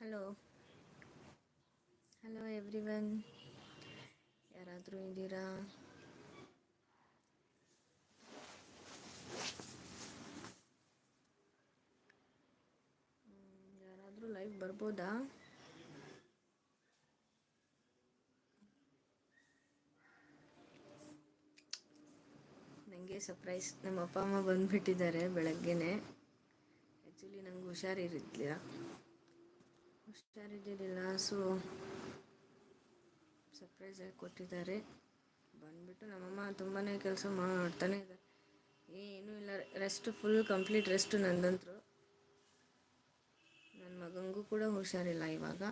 Hello hello every one ಯಾರಾದರೂ ಇದ್ದೀರಾ? ಯಾರಾದರೂ ಲೈವ್ ಬರ್ಬೋದಾ? ನನಗೆ ಸರ್ಪ್ರೈಸ್ ನಮ್ಮ ಅಪ್ಪ, ಅಮ್ಮ ಬಂದುಬಿಟ್ಟಿದ್ದಾರೆ ಬೆಳಗ್ಗೆನೆ. ಆ್ಯಕ್ಚುಲಿ ನಂಗೆ ಹುಷಾರಿರಲಿಲ್ಲ. ಹುಷಾರಿದ್ದಿರಲಿಲ್ಲ ಸೊ ಸರ್ಪ್ರೈಸ್ ಆಗಿ ಕೊಟ್ಟಿದ್ದಾರೆ. ಬಂದ್ಬಿಟ್ಟು ನಮ್ಮಮ್ಮ ತುಂಬಾ ಕೆಲಸ ಮಾಡ್ತಾನೆ ಇದ್ದಾರೆ. ಏನೂ ಇಲ್ಲ ರೆಸ್ಟ್ ಫುಲ್ ಕಂಪ್ಲೀಟ್ ರೆಸ್ಟು ನಂದಂತರು. ನನ್ನ ಮಗನಿಗೂ ಕೂಡ ಹುಷಾರಿಲ್ಲ ಇವಾಗ.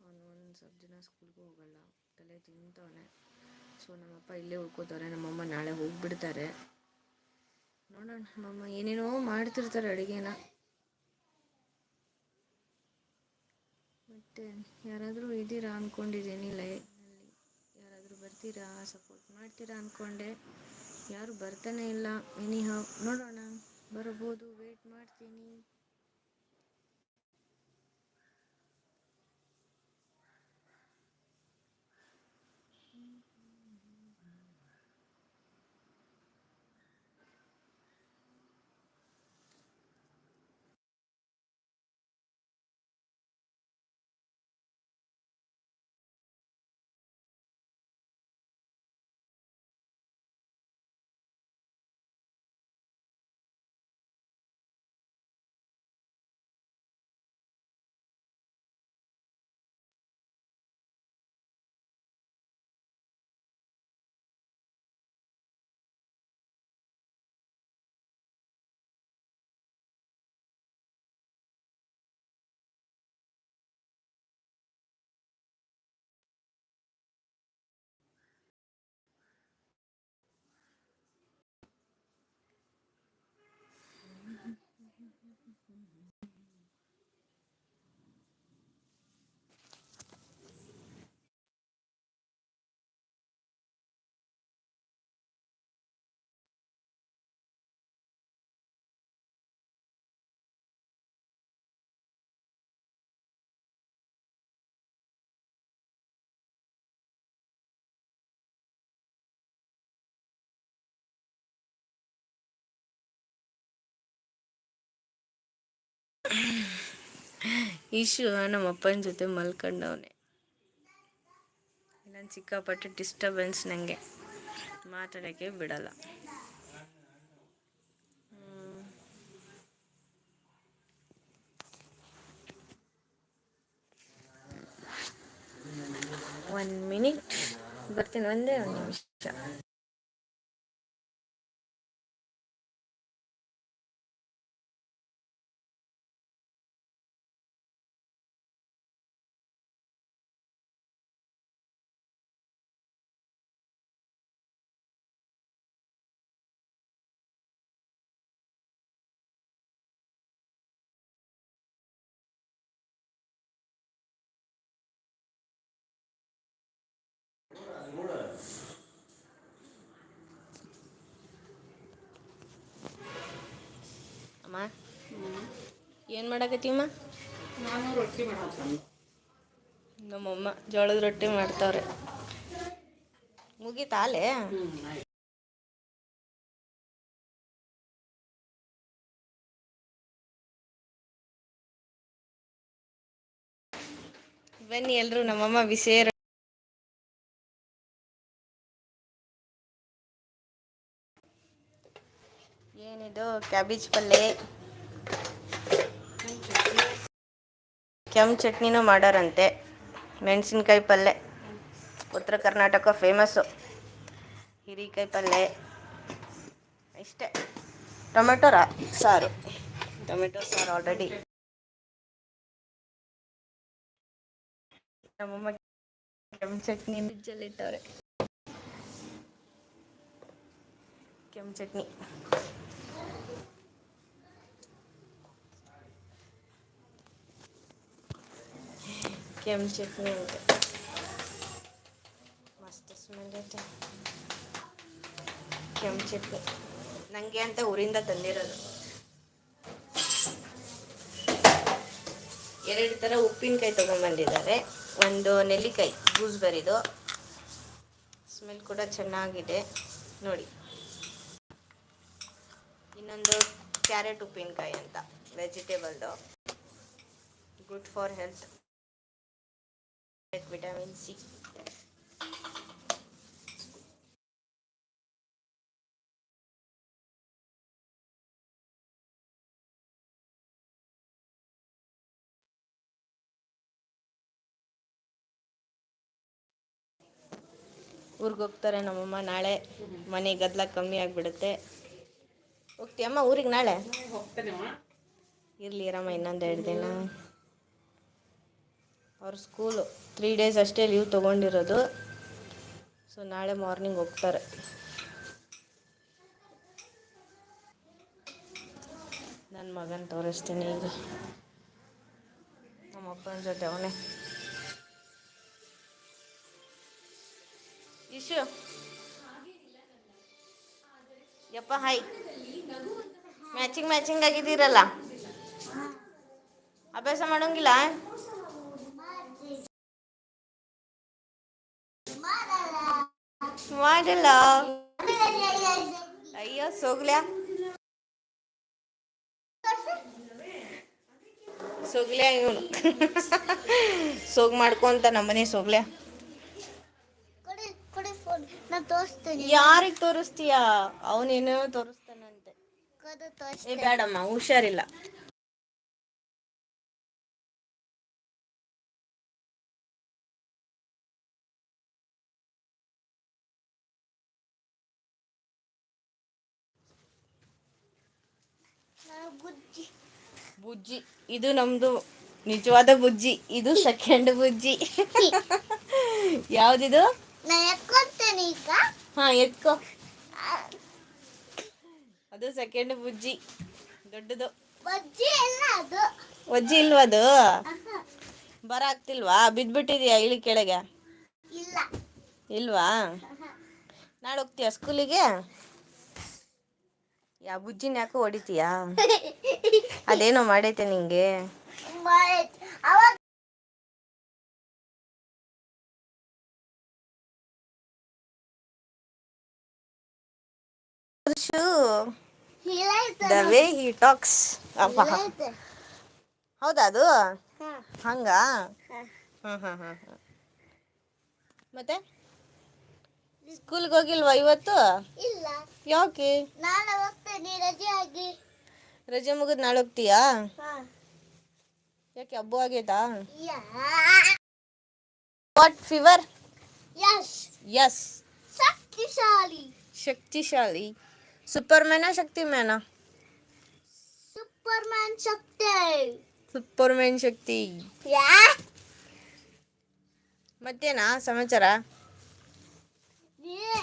ಅವನು ಒಂದು ಸ್ವಲ್ಪ ದಿನ ಸ್ಕೂಲ್ಗೂ ಹೋಗಲ್ಲ, ತಲೆ ತಿಂತವನೆ. ಸೊ ನಮ್ಮಪ್ಪ ಇಲ್ಲೇ ಉಳ್ಕೋತಾರೆ ನಮ್ಮಮ್ಮ ನಾಳೆ ಹೋಗಿಬಿಡ್ತಾರೆ. ನೋಡೋಣ, ನಮ್ಮಮ್ಮ ಏನೇನೋ ಮಾಡ್ತಿರ್ತಾರೆ ಅಡುಗೆನ. ಮತ್ತು ಯಾರಾದರೂ ಇದ್ದೀರಾ ಅಂದ್ಕೊಂಡಿದ್ದೀನಿ ಲೈನಲ್ಲಿ. ಯಾರಾದರೂ ಬರ್ತೀರಾ? ಸಪೋರ್ಟ್ ಮಾಡ್ತೀರಾ ಅಂದ್ಕೊಂಡೆ ಯಾರು ಬರ್ತಾನೆ ಇಲ್ಲ. ಎನಿ ನೋಡೋಣ. ಬರಬಹುದು ವೇಟ್ ಮಾಡ್ತೀನಿ. ಇಶು ನಮ್ಮ ಅಪ್ಪನ ಜೊತೆ ಮಲ್ಕೊಂಡವನೆ. ನನ್ನ ಸಿಕ್ಕಾಪಟ್ಟೆ ಡಿಸ್ಟರ್ಬೆನ್ಸ್ ನನಗೆ ಮಾತಾಡೋಕ್ಕೆ ಬಿಡಲ್ಲ. One minute. ಬರ್ತೀನಿ, ಒಂದೇ ಒಂದು ನಿಮಿಷ. ಏನು ಮಾಡಾಕತ್ತೀವಮ್ಮ ನಾನು ರೊಟ್ಟಿ ನಮ್ಮಮ್ಮ ಜೋಳದ ರೊಟ್ಟಿ ಮಾಡ್ತಾವ್ರೆ. ಮುಗೀತಾಲೆ ಬನ್ನಿ ಎಲ್ರು ನಮ್ಮಮ್ಮ ಬಿಸಿ ಏನಿದು? ಕ್ಯಾಬೇಜ್ ಪಲ್ಯ ಕೆಂಪು ಚಟ್ನಿನೂ ಮಾಡಾರಂತೆ. ಮೆಣಸಿನ್ಕಾಯಿ ಪಲ್ಯ ಉತ್ತರ ಕರ್ನಾಟಕ ಫೇಮಸ್ಸು ಹೀರಿಕಾಯಿ ಪಲ್ಯ ಇಷ್ಟೇ. ಟೊಮೆಟೊ ರಾ, ಸಾರು. ಟೊಮೆಟೊ ಸಾರು ಆಲ್ರೆಡಿ ನಮ್ಮಮ್ಮ ಕೆಂಪು ಚಟ್ನಿ ಫ್ರಿಜ್ಜಲ್ಲಿ ಇಟ್ಟವ್ರೆ. ಕೆಂಪು ಚಟ್ನಿ. ಕೆಂಪು ಚಟ್ನಿ ಅಂತ ಮಸ್ತ್ ಸ್ಮೆಲ್ ಐತೆ ಕೆಂಪು ಚಟ್ನಿ ನನಗೆ ಅಂತ ಊರಿಂದ ತಂದಿರೋದು. ಎರಡು ಥರ ಉಪ್ಪಿನಕಾಯಿ ತೊಗೊಂಬಂದಿದ್ದಾರೆ. ಒಂದು ನೆಲ್ಲಿಕಾಯಿ ಗೂಸ್ಬೆರಿದು ಸ್ಮೆಲ್ ಕೂಡ ಚೆನ್ನಾಗಿದೆ. ನೋಡಿ. ಇನ್ನೊಂದು ಕ್ಯಾರೆಟ್ ಉಪ್ಪಿನಕಾಯಿ ಅಂತ ವೆಜಿಟೇಬಲ್ದು good for health vitamin C ಊರಿಗೆ ಹೋಗ್ತಾರೆ ನಮ್ಮಮ್ಮ ನಾಳೆ. ಮನೆ ಗದ್ದಲ ಕಮ್ಮಿ ಆಗಿಬಿಡುತ್ತೆ. ಹೋಗ್ತೀಯಮ್ಮ ಊರಿಗೆ ನಾಳೆ? ಇರಲಿ ಇರಮ್ಮ ಇನ್ನೊಂದು ಎರಡು ದಿನ. ಅವ್ರ ಸ್ಕೂಲು ತ್ರೀ ಡೇಸ್ ಅಷ್ಟೇ ಲೀವ್ ತೊಗೊಂಡಿರೋದು. ಸೊ ನಾಳೆ ಮಾರ್ನಿಂಗ್ ಹೋಗ್ತಾರೆ. ನನ್ನ ಮಗನ ತೋರಿಸ್ತೀನಿ ಈಗ. ನಮ್ಮ ಅಪ್ಪನ ಜೊತೆ ಅವನೇ. ಇಶು. ಯಪ್ಪ ಹಾಯ್ ಮ್ಯಾಚಿಂಗ್ ಮ್ಯಾಚಿಂಗ್ ಆಗಿದ್ದೀರಲ್ಲ? ಅಭ್ಯಾಸ ಮಾಡೋಂಗಿಲ್ಲ? ಮಾಡಲ್ಲ. ಅಯ್ಯೋ ಸೋಗ್ಲ್ಯಾ ಸೋಗ್ಲ್ಯಾ ಇವನು? ಸೋಗ್ ಮಾಡ್ಕೊಂತ ನಮ್ಮನೆ ಸೋಗ್ಲ್ಯಾ ಯಾರಿಗ ತೋರಿಸ್ತೀಯ? ಅವನೇನೋ ತೋರಿಸ್ತಾನಂತೆ. ಬೇಡಮ್ಮ ಹುಷಾರಿಲ್ಲ. ಬುಜ್ಜಿ. ಬುಜ್ಜಿ. ಇದು ನಮ್ದು ನಿಜವಾದ ಬುಜ್ಜಿ. ಇದು ಸೆಕೆಂಡ್ ಬುಜ್ಜಿ. ಯಾವ್ದಿದು? ಹಾ ಎತ್ಕೋ. ಅದು ಸೆಕೆಂಡ್ ಬುಜ್ಜಿ. ದೊಡ್ಡದು. ಬಜ್ಜಿ ಇಲ್ವ ಅದು? ಬರ ಆಗ್ತಿಲ್ವಾ? ಬಿದ್ಬಿಟ್ಟಿದ್ಯಾ ಇಳಿ ಕೆಳಗೆ? ಇಲ್ವಾ. ನಾಳೆ ಹೋಗ್ತೀಯ ಸ್ಕೂಲಿಗೆ ಯಾ ಬುಜ್ಜಿನ ಯಾಕೋ ಹೊಡಿತೀಯಾ? ಅದೇನೋ ಮಾಡೈತೆ ನಿಂಗೆ. ದ ವೇ ಹಿ ಟಾಕ್ಸ್ ಅಪ್ಪ ಹೌದಾ ಅದು? ಹಂಗ? ಹ್ಮ್ ಹ್ಮ್ ಹ್ಮ್ ಹಾಂ ಹಾಂ ಮತ್ತೆ? ಸ್ಕೂಲ್ಗೆ ಹೋಗಿಲ್ವಾ ಇವತ್ತು? ಇಲ್ಲ. ಯಾಕೆ? ನಾಳೆ ಹೋಗ್ತೇನೆ ರಜೆ ಆಗಿ. ರಜೆ ಮುಗಿದ್ ನಾಳೆ ಹೋಗ್ತೀಯಾ. ಯಾಕೆ ಹಬ್ಬ ಆಗೈತಾ? ವಾಟ್ ಫೀವರ್ ಯಸ್ ಎಸ್ ಶಕ್ತಿಶಾಲಿ. ಶಕ್ತಿಶಾಲಿ. ಸೂಪರ್ ಮ್ಯಾನ ಶಕ್ತಿ ಮ್ಯಾನ ಸೂಪರ್ ಮ್ಯಾನ್ ಶಕ್ತಿ. ಸೂಪರ್ ಮ್ಯಾನ್ ಶಕ್ತಿ. ಯಾ. ಮತ್ತೇನಾ ಸಮಾಚಾರ? ನೀವೇ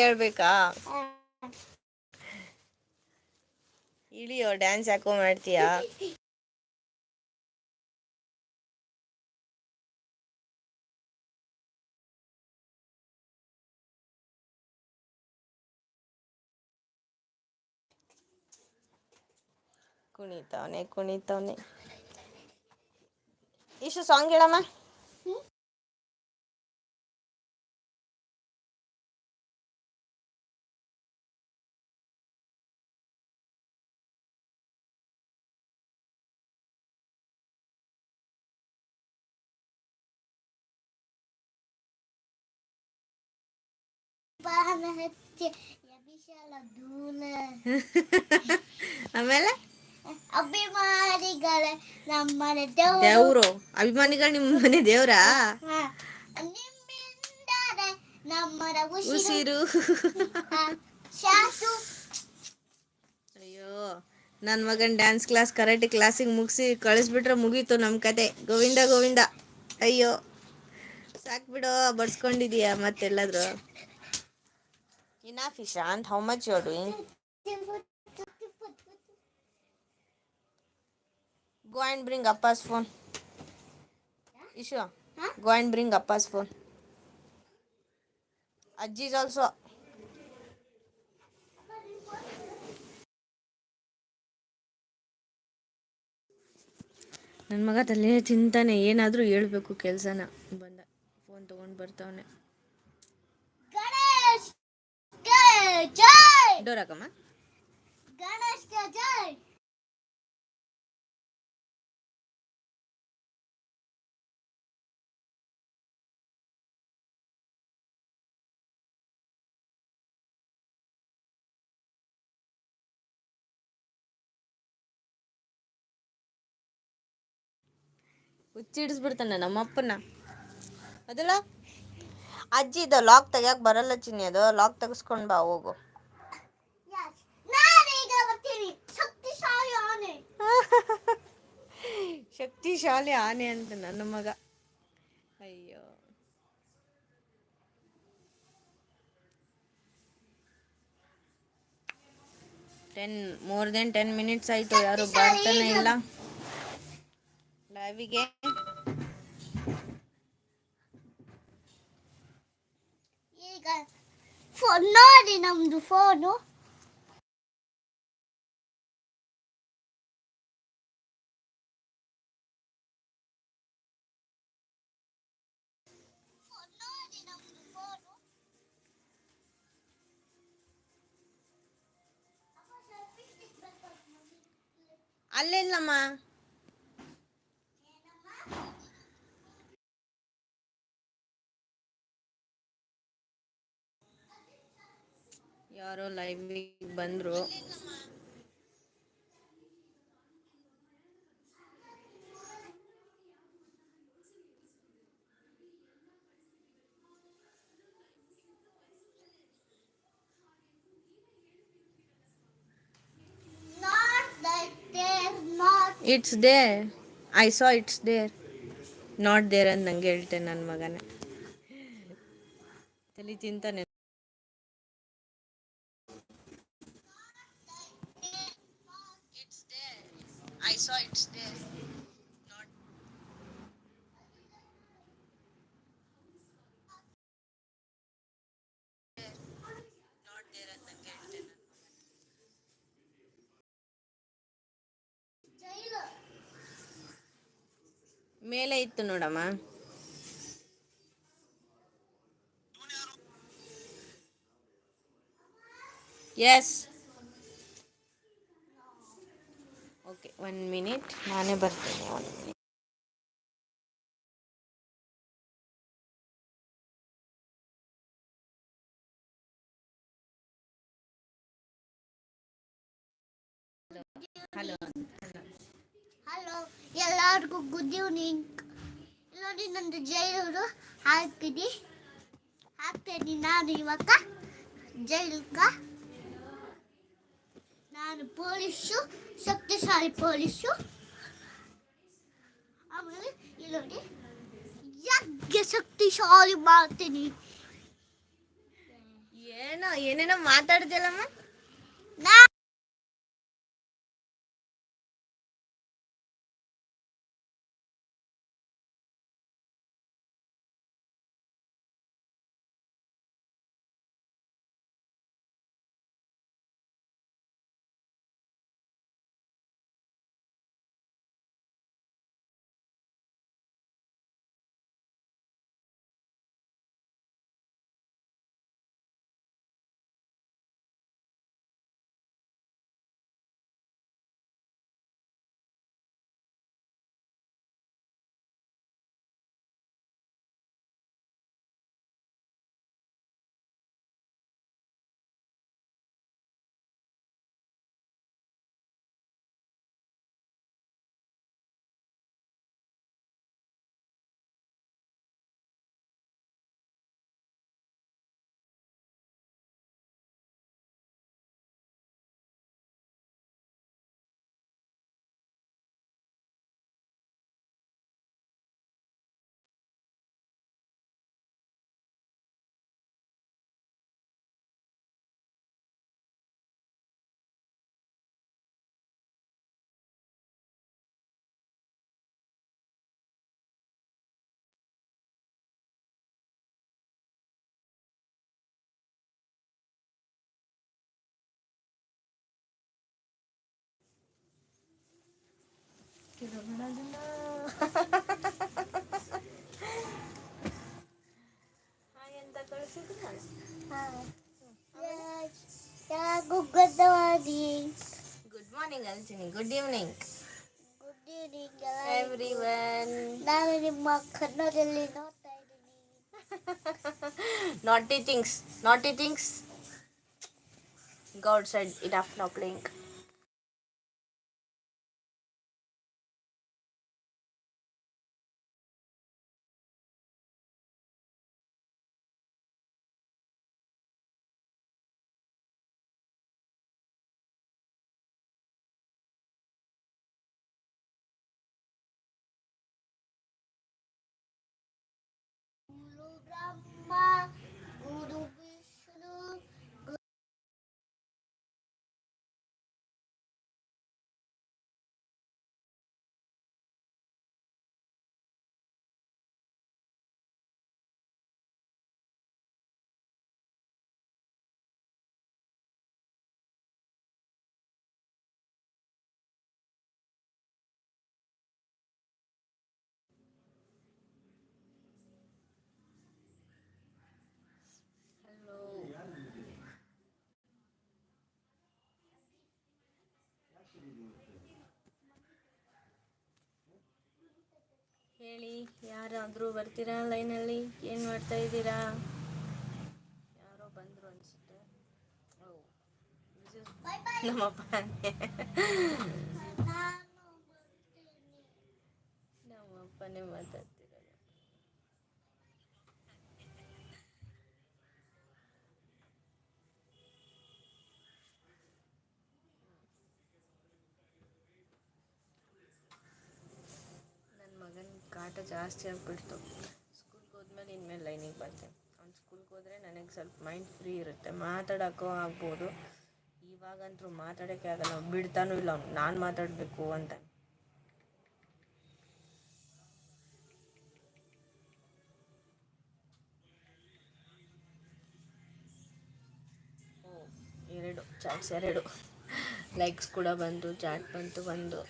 ಹೇಳ್ಬೇಕು? ಇಳಿಯೋ ಡ್ಯಾನ್ಸ್ ಯಾಕೋ ಮಾಡ್ತೀಯಾ? ಕುಣಿತವನೆ ಕುಣಿತವನೆ. ಇಷ್ಟು ಸಾಂಗ್ ಹೇಳಮ್ಮ. ಆಮೇಲೆ? ಅಭಿಮಾನಿಗಳ ದೇವರು. ದೇವ್ರು ಅಭಿಮಾನಿಗಳು ನಿಮ್ಮ ಮನೆ ದೇವ್ರಾ ಉಸಿರು. ಉಸಿರು. ಶಾಸು. ಅಯ್ಯೋ ನನ್ನ ಮಗನ್ ಡ್ಯಾನ್ಸ್ ಕ್ಲಾಸ್ ಕರಾಟೆ ಕ್ಲಾಸಿಗೆ ಮುಗಿಸಿ ಕಳಿಸ್ಬಿಟ್ರೆ ಮುಗೀತು ನಮ್ಮ ಕತೆ. ಗೋವಿಂದ ಗೋವಿಂದ. ಅಯ್ಯೋ ಸಾಕ್ಬಿಡೋ ಬಡ್ಸ್ಕೊಂಡಿದೀಯ ಮತ್ತೆಲ್ಲಾದ್ರು? Enough much you're doing? Go and bring Appa's bring Appa's phone go and bring bring Appa's phone is also. ನನ್ನ ಮಗ ತಲೆ ತಿಂತಾನೆ ಏನಾದರೂ ಹೇಳಬೇಕು ಕೆಲಸನ. ಬಂದ ಫೋನ್ ತೊಗೊಂಡು ಬರ್ತಾವನೆ. ಜೈ! ಡೋರ್ ಹಾಕಮ್ಮ ಗಣೇಶ್ ಜೈ! ಹುಚ್ಚಿಡಿಸ್ಬಿಡ್ತಾನೆ ನಮ್ಮಪ್ಪನ ಅದಲ್ಲ? ಅಜ್ಜಿ ಇದು ಲಾಕ್ ತೆಗಿಯಕ್ ಬರಲ್ಲ ಚಿನ್ನಿ ಅದು ಲಾಕ್ ತೆಗಿಸ್ಕೊಂಡ್ ಬಾ ಹೋಗು. ಯಸ್ ನಾನೀಗ ಬರ್ತೀನಿ. ಶಕ್ತಿಶಾಲಿ ಆನೆ. ಶಕ್ತಿಶಾಲಿ ಆನೆ ಅಂತ ನನ್ನ ಮಗ. ಅಯ್ಯೋ. Ten more then ten minutes ಆಯಿತು. ಯಾರು ಬರ್ತಾನೆ ಇಲ್ಲ. ಲೈವಿಗೆ ಈಗ ಫೋನ್ ನೋಡಿ ನಮ್ದು ಫೋನು ನೋಡಿ ನಮ್ದು ಫೋನು ಅಲ್ಲೇ ಇಲ್ಲಮ್ಮ ಯಾರೋ ಲೈವಿಗೆ ಬಂದ್ರು. It's there I saw it's there not there ಅಂತ ನಂಗೆ ಹೇಳ್ತೇನೆ ನನ್ನ ಮಗನೇ. ತಲೆ ತಿಂತಾನೆ I saw it's there not not there ಅಂತ ನಂಗೆ ಹೇಳ್ತೇನೆ ಜೈಲು ಮೇಲೆ ಇತ್ತು ನೋಡಮ್ಮ ಎಸ್ ಓಕೆ ಒನ್ ಮಿನಿಟ್ ನಾನೇ ಬರ್ತೇನೆ ಒನ್ ಹಲೋ ಹಲೋ ಎಲ್ಲರಿಗೂ ಗುಡ್ ಈವ್ನಿಂಗ್ ನೋಡಿ, ನಂದು ಜೈಲೂರು ಹಾಕಿದಿ ಹಾಕ್ತೀನಿ ನಾನು ಇವಾಗ. ಜೈಲ್ಗ ನಾನು ಪೊಲೀಸು, ಶಕ್ತಿಶಾಲಿ ಪೊಲೀಸು. ಆಮೇಲೆ ಇಲ್ಲಿ ನೋಡಿ ಯಜ್ಞ ಶಕ್ತಿಶಾಲಿ ಮಾಡ್ತೀನಿ? ಏನೋ, ಏನೇನೋ ಮಾತಾಡ್ತಿಲ್ಲಮ್ಮ good morning good morning ಅಲ್ಚಿನಿ good evening good evening everyone ನಾನು ನಿಮ್ಮ ಕನ್ನಡದಲ್ಲಿ ನೋಡ್ತಾ ಇದ್ದೀನಿ naughty things naughty things god side enough no playing ಹೇಳಿ ಯಾರಾದರೂ ಬರ್ತೀರಾ ಲೈನಲ್ಲಿ? ಏನು ಮಾಡ್ತಾ ಇದ್ದೀರಾ? ಯಾರೋ ಬಂದರು ಅನಿಸುತ್ತೆ. ನಮ್ಮಪ್ಪ ನಮ್ಮಪ್ಪನೇ. ಮಾತಾಡ್ತಿರೋದು ನನ್ನ ಮಗನ ಕಾಟ ಜಾಸ್ತಿ ಆಗಿಬಿಡ್ತು. ಸ್ಕೂಲ್ಗೆ ಹೋದ್ಮೇಲೆ ಇನ್ಮೇಲೆ ಲೈನಿಗೆ ಬರ್ತೇನೆ. ಅವ್ನು ಸ್ಕೂಲ್ಗೆ ಹೋದರೆ ನನಗೆ ಸ್ವಲ್ಪ ಮೈಂಡ್ ಫ್ರೀ ಇರುತ್ತೆ. ಮಾತಾಡೋಕ್ಕೂ ಆಗ್ಬೋದು. ಇವಾಗಂತೂ ಮಾತಾಡೋಕ್ಕೆ ಆಗಲ್ಲ. ಬಿಡ್ತಾನೂ ಇಲ್ಲ. ಅವ್ನು ನಾನು ಮಾತಾಡಬೇಕು ಅಂತ. ಎರಡು. ಚಾಟ್ಸ್ ಎರಡು. ಲೈಕ್ಸ್ ಕೂಡ ಬಂತು ಚಾಟ್ ಬಂತು ಒಂದು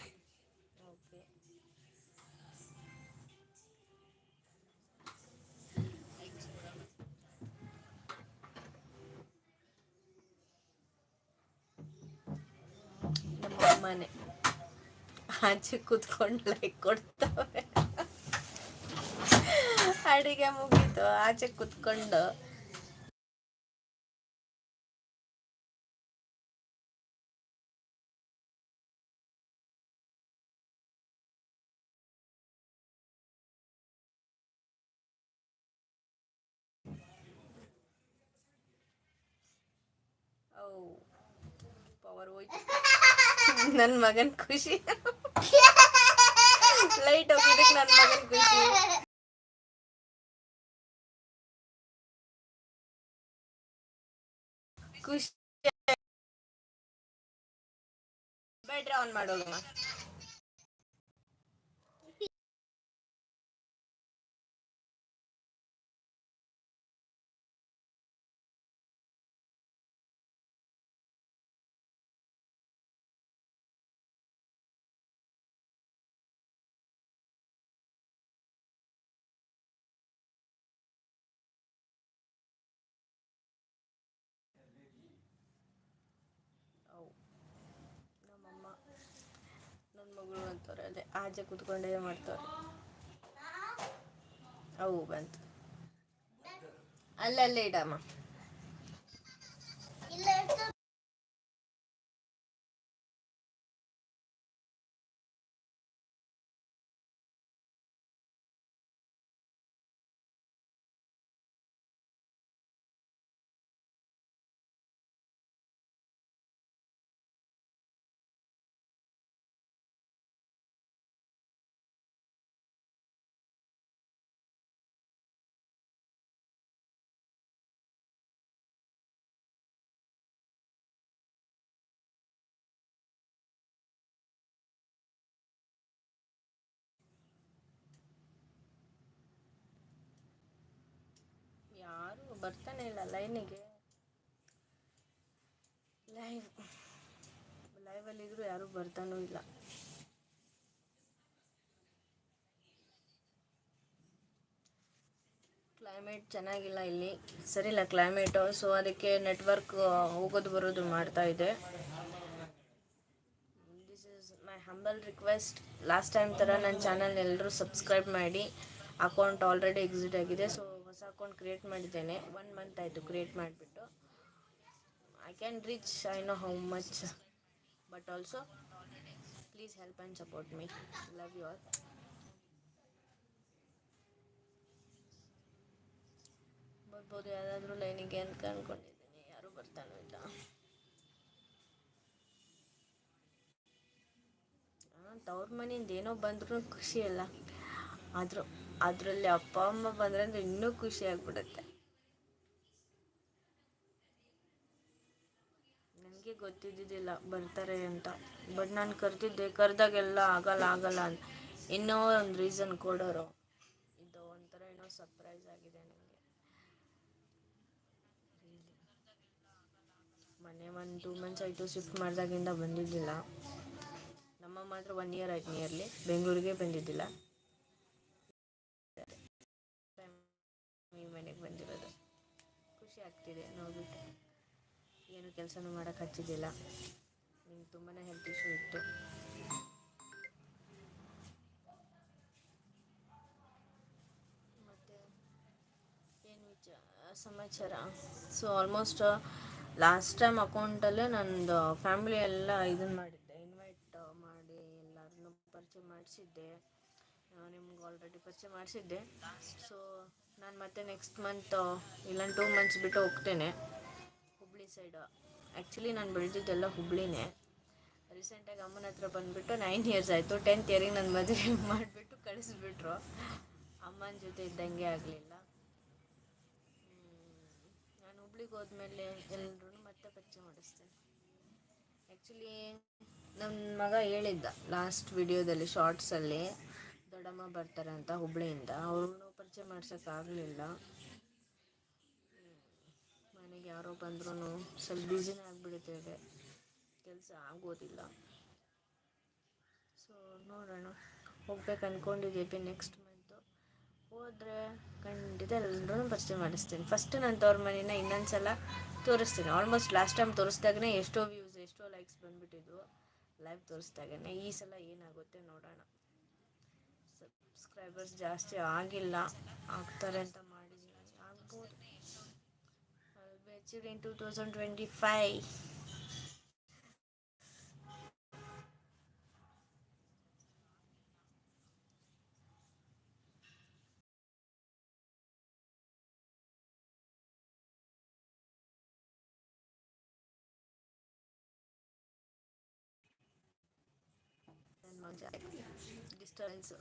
ಆಚೆ ಕೂತ್ಕೊಂಡು ಲೈಕ್ ಕೊಡ್ತಾವೆ ಅಡಿಗೆ ಮುಗೀತು ಆಚೆ ಕೂತ್ಕೊಂಡು ಓ ಪವರ್ ಹೋಯ್ತು ನನ್ನ ಮಗನ ಖುಷಿ ಲೈಟ್ ಹೋಗಿದ್ದಕ್ಕೆ ನನ್ನ ಮಗನ ಖುಷಿ ಖುಷಿ ಬ್ಯಾಟ್ರಿ ಆನ್ ಮಾಡೋಗಮ್ಮ ಅವು ನಮ್ಮಮ್ಮ ನನ್ನ ಮಗಳು ಅಂತವ್ರೆ ಅದೇ ಆಚೆ ಕುತ್ಕೊಂಡೇ ಮಾಡ್ತವ್ರೆ. ಅವು ಬಂತು. ಅಲ್ಲಲ್ಲೇ ಇಡಮ್ಮ. ಬರ್ತಾನೆ ಇಲ್ಲ ಲೈನಿಗೆ. ಲೈವ್ ಇದ್ರು ಯಾರೂ ಬರ್ತಾನೂ ಇಲ್ಲ. ಕ್ಲೈಮೇಟ್ ಚೆನ್ನಾಗಿಲ್ಲ ಇಲ್ಲಿ. ಸರಿಲ್ಲ ಕ್ಲೈಮೇಟು ಸೊ ಅದಕ್ಕೆ ನೆಟ್ವರ್ಕ್ ಹೋಗೋದು ಬರೋದು ಮಾಡ್ತಾ ಇದೆ. This is my humble request last time ಥರ ನನ್ನ ಚಾನಲ್ ಎಲ್ಲರೂ ಸಬ್ಸ್ಕ್ರೈಬ್ ಮಾಡಿ. ಅಕೌಂಟ್ ಆಲ್ರೆಡಿ ಎಕ್ಸಿಟ್ ಆಗಿದೆ ಸೊ ಅಕೌಂಟ್ ಕ್ರಿಯೇಟ್ ಮಾಡಿದ್ದೇನೆ. ಒನ್ ಮಂತ್ ಆಯಿತು ಕ್ರಿಯೇಟ್ ಮಾಡಿಬಿಟ್ಟು. I can reach I know how much but also please help and support me love you all ಬರ್ಬೋದು ಯಾರಾದರೂ ಲೈನಿಗೆ ಅಂತ ಅಂದ್ಕೊಂಡಿದ್ದೀನಿ ಯಾರೂ ಬರ್ತಾನೂ ಇಲ್ಲ ತವ್ರ ಮನೆಯಿಂದ ಏನೋ ಬಂದ್ರೂ ಖುಷಿ ಅಲ್ಲ. ಆದರೂ ಅದರಲ್ಲಿ ಅಪ್ಪ, ಅಮ್ಮ ಬಂದ್ರೆ ಅಂದ್ರೆ ಇನ್ನೂ ಖುಷಿ ಆಗ್ಬಿಡುತ್ತೆ. ನನಗೆ ಗೊತ್ತಿದ್ದಿದ್ದಿಲ್ಲ ಬರ್ತಾರೆ ಅಂತ. ಬಟ್ ನಾನು ಕರೆದಿದ್ದೆ, ಕರೆದಾಗೆಲ್ಲ ಆಗಲ್ಲ ಆಗಲ್ಲ ಅಂತ. ಇನ್ನೂ ಒಂದು ರೀಸನ್ ಕೊಡೋರು. ಇದು ಒಂಥರ ಏನೋ ಸರ್ಪ್ರೈಸ್ ಆಗಿದೆ ನನಗೆ. ಮನೆ ಒಂದು ಟೂ ಮಂತ್ಸ್ ಆಯಿತು ಶಿಫ್ಟ್ ಮಾಡಿದಾಗಿಂದ ಬಂದಿದ್ದಿಲ್ಲ. ನಮ್ಮ ಮಾತ್ರ ಒನ್ ಇಯರ್ ಆಯ್ತು ನಿಯರ್ಲಿ ಬೆಂಗಳೂರಿಗೆ ಬಂದಿದ್ದಿಲ್ಲ. ಈ ಮನೆಗೆ ಬಂದಿರೋದು. ಖುಷಿ ಆಗ್ತಿದೆ ನೋಡ್ಬಿಟ್ಟು ಏನು ಕೆಲಸನೂ ಮಾಡೋಕೆ ಹಚ್ಚಿದ್ದಿಲ್ಲ. ನಿಮ್ಗೆ ತುಂಬಾ ಹೆಲ್ತ್ ಇಶ್ಯೂ ಇತ್ತು. ಮತ್ತು ಏನು ವಿಚಾರ ಸಮಾಚಾರ? ಸೊ ಆಲ್ಮೋಸ್ಟ್ ಲಾಸ್ಟ್ ಟೈಮ್ ಅಕೌಂಟಲ್ಲೇ ನಂದು ಫ್ಯಾಮಿಲಿ ಎಲ್ಲ ಇದನ್ನು ಮಾಡಿದ್ದೆ. ಇನ್ವೈಟ್ ಮಾಡಿ ಎಲ್ಲರನ್ನೂ ಪರಿಚಯ ಮಾಡಿಸಿದ್ದೆ. ನಿಮ್ಗೆ ಆಲ್ರೆಡಿ ಪರಿಚಯ ಮಾಡಿಸಿದ್ದೆ. ಸೊ ನಾನು ಮತ್ತೆ ನೆಕ್ಸ್ಟ್ ಮಂತ್ ಇಲ್ಲ ಟೂ ಮಂತ್ಸ್ ಬಿಟ್ಟು ಹೋಗ್ತೇನೆ. ಹುಬ್ಳಿ ಸೈಡು ಆ್ಯಕ್ಚುಲಿ ನಾನು ಬೆಳೆದಿದ್ದೆಲ್ಲ ಹುಬ್ಳಿನೇ. ರೀಸೆಂಟಾಗಿ ಅಮ್ಮನ ಹತ್ರ ಬಂದುಬಿಟ್ಟು ನೈನ್ ಇಯರ್ಸ್ ಆಯಿತು. ಟೆಂತ್ ಇಯರಿಗೆ ನನ್ನ ಮದುವೆ ಮಾಡಿಬಿಟ್ಟು ಕಳಿಸ್ಬಿಟ್ರು. ಅಮ್ಮನ ಜೊತೆ ಇದ್ದಂಗೆ ಆಗಲಿಲ್ಲ. ನಾನು ಹುಬ್ಳಿಗೆ ಹೋದ್ಮೇಲೆ ಎಲ್ಲರೂ ಮತ್ತೆ ಪರಿಚಯ ಮಾಡಿಸ್ತೇನೆ. ಆ್ಯಕ್ಚುಲಿ ನನ್ನ ಮಗ ಹೇಳಿದ್ದ ಲಾಸ್ಟ್ ವಿಡಿಯೋದಲ್ಲಿ ಶಾರ್ಟ್ಸಲ್ಲಿ ದೊಡ್ಡಮ್ಮ ಬರ್ತಾರೆ ಅಂತ ಹುಬ್ಳಿಯಿಂದ. ಅವ್ರನ್ನೂ ಪರಿಚಯ ಮಾಡ್ಸೋಕ್ಕಾಗಲಿಲ್ಲ ಮನೆಗೆ ಯಾರೋ ಬಂದ್ರೂ ಸ್ವಲ್ಪ ಬ್ಯುಸಿನೇ ಆಗಿಬಿಡುತ್ತೇವೆ ಕೆಲಸ ಆಗೋದಿಲ್ಲ. ಸೊ ನೋಡೋಣ. ಹೋಗ್ಬೇಕು ಅಂದ್ಕೊಂಡಿದ್ದೀವಿ ನೆಕ್ಸ್ಟ್ ಮಂತು ಹೋದರೆ ಖಂಡಿತ ಎಲ್ಲರೂ ಪರಿಚಯ ಮಾಡಿಸ್ತೀನಿ. ಫಸ್ಟ್ ನಾನು ತವ್ರ ಮನೇನ ಇನ್ನೊಂದು ಸಲ ತೋರಿಸ್ತೀನಿ. ಆಲ್ಮೋಸ್ಟ್ ಲಾಸ್ಟ್ ಟೈಮ್ ತೋರಿಸ್ದಾಗನೇ ಎಷ್ಟೋ ವ್ಯೂಸ್ ಎಷ್ಟೋ ಲೈಕ್ಸ್ ಬಂದುಬಿಟ್ಟಿದ್ವು. ಲೈವ್ ತೋರಿಸ್ದಾಗನೇ. ಈ ಸಲ ಏನಾಗುತ್ತೆ ನೋಡೋಣ. ಸಬ್ಸ್ಕ್ರೈಬರ್ಸ್ ಜಾಸ್ತಿ ಆಗಿಲ್ಲ ಆಗ್ತಾರೆ ಅಂತ ಮಾಡಿದ್ದೀನಿ ಆಗ್ಬೋದು. I'll be achieved in 2025. Disturbance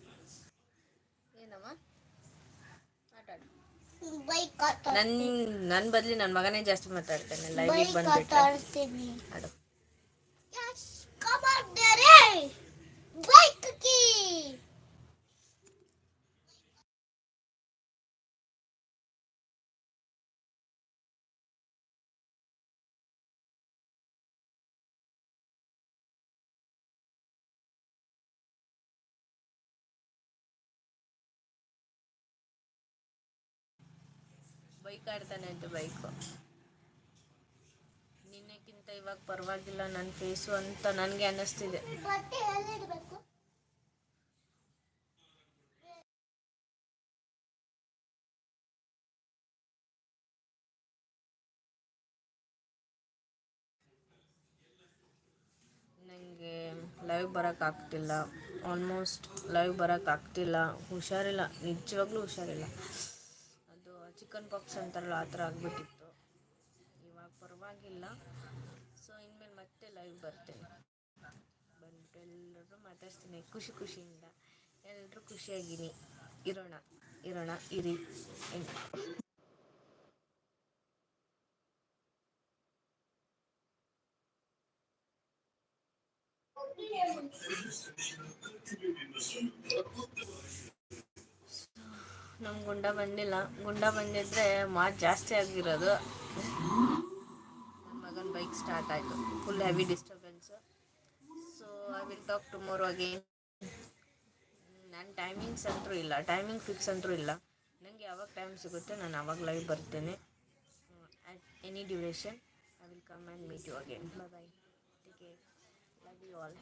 ಏನಮ್ಮ ಆಟ ಆಡು ನನ್ ನನ್ ಬದ್ಲಿ ನನ್ನ ಮಗನೇ ಜಾಸ್ತಿ ಮಾತಾಡ್ತಾನೆ ಲೈವ್ ಬಂದ್ಬಿಟ್ಟು ಆಡು ಬೈಕ್ ಆಡ್ತಾನೆ ಅಂತ ಬೈಕು. ನಿನ್ನೆಕ್ಕಿಂತ ಇವಾಗ ಪರವಾಗಿಲ್ಲ ನನ್ನ ಫೇಸು ಅಂತ ನನಗೆ ಅನ್ನಿಸ್ತಿದೆ. ನನಗೆ ಲೈವ್ ಬರೋಕ್ಕಾಗ್ತಿಲ್ಲ ಆಲ್ಮೋಸ್ಟ್ ಲೈವ್ ಬರೋಕ್ಕಾಗ್ತಿಲ್ಲ ಹುಷಾರಿಲ್ಲ. ನಿಜವಾಗ್ಲೂ ಹುಷಾರಿಲ್ಲ. ಚಿಕನ್ ಬಾಕ್ಸ್ ಅಂತಾರಲ್ಲ, ಆ ಥರ ಆಗಿಬಿಟ್ಟಿತ್ತು. ಇವಾಗ ಪರವಾಗಿಲ್ಲ. ಸೊ ಇನ್ಮೇಲೆ ಮತ್ತೆ ಲೈವ್ ಬರ್ತೇನೆ. ಬಂದ್ಬಿಟ್ಟು ಎಲ್ಲರೂ ಮಾತಾಡ್ತೀನಿ ಖುಷಿ ಖುಷಿಯಿಂದ. ಎಲ್ಲರೂ ಖುಷಿಯಾಗಿನಿ ಇರೋಣ ಇರೋಣ, ಇರಿ. ನಮ್ಮ ಗುಂಡ ಬಂದಿಲ್ಲ. ಗುಂಡ ಬಂದಿದ್ರೆ ಮಾತು ಜಾಸ್ತಿ ಆಗಿರೋದು. ನನ್ನ ಮಗನ ಬೈಕ್ ಸ್ಟಾರ್ಟ್ ಆಯಿತು. Full heavy disturbance so I will talk tomorrow again ನನ್ನ ಟೈಮಿಂಗ್ಸ್ ಅಂತೂ ಇಲ್ಲ. ಟೈಮಿಂಗ್ ಫಿಕ್ಸ್ ಅಂತೂ ಇಲ್ಲ. ನನಗೆ ಯಾವಾಗ ಟೈಮ್ ಸಿಗುತ್ತೆ, ನಾನು ಅವಾಗ ಲೈವ್ ಬರ್ತೇನೆ. At any duration I will come and meet you again bye bye take care love you all